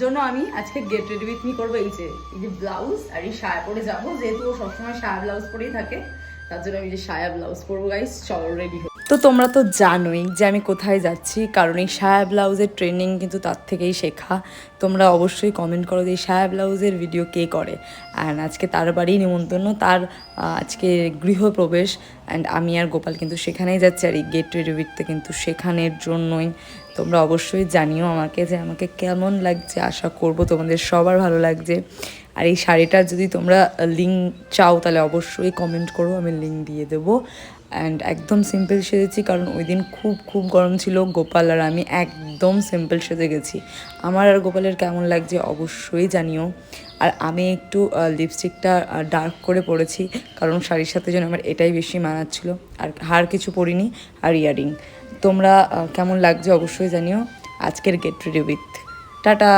জন্য আমি আজকে গেট রেডি উইথ মি করব এই যে এই যে ব্লাউজ আর এই সায়া পরে যাব। যেহেতু ও সবসময় সায়া ব্লাউজ পরেই থাকে, তার জন্য আমি যে সায়া ব্লাউজ পরবো গাইস চলো রেডি তো তোমরা তো জানোই যে আমি কোথায় যাচ্ছি, কারণ এই সায়া ব্লাউজের ট্রেনিং কিন্তু তার থেকেই শেখা। তোমরা অবশ্যই কমেন্ট করো যে এই সায়া ব্লাউজের ভিডিও কে করে। অ্যান্ড আজকে তার বাড়ি নিমন্ত্রণ, তার আজকে গৃহপ্রবেশ। অ্যান্ড আমি আর গোপাল কিন্তু সেখানেই যাচ্ছি আর এই গেট উইথটা কিন্তু সেখানের জন্যই। তোমরা অবশ্যই জানিও আমাকে যে আমাকে কেমন লাগছে, আশা করব তোমাদের সবার ভালো লাগছে। আর এই শাড়িটার যদি তোমরা লিঙ্ক চাও, তাহলে অবশ্যই কমেন্ট করো, আমি লিঙ্ক দিয়ে দেবো। অ্যান্ড একদম সিম্পল সেজেছি, কারণ ওই দিন খুব খুব গরম ছিল। গোপাল আর আমি একদম সিম্পল সেজে গেছি। আমার আর গোপালের কেমন লাগছে অবশ্যই জানিও। আর আমি একটু লিপস্টিকটা ডার্ক করে পরেছি, কারণ শাড়ির সাথে যেন আমার এটাই বেশি মানাচ্ছিল। আর হার কিছু পরিনি, আর ইয়ারিং তোমরা কেমন লাগছে অবশ্যই জানিও। আজকের গেট রেডি উইথ টাটা!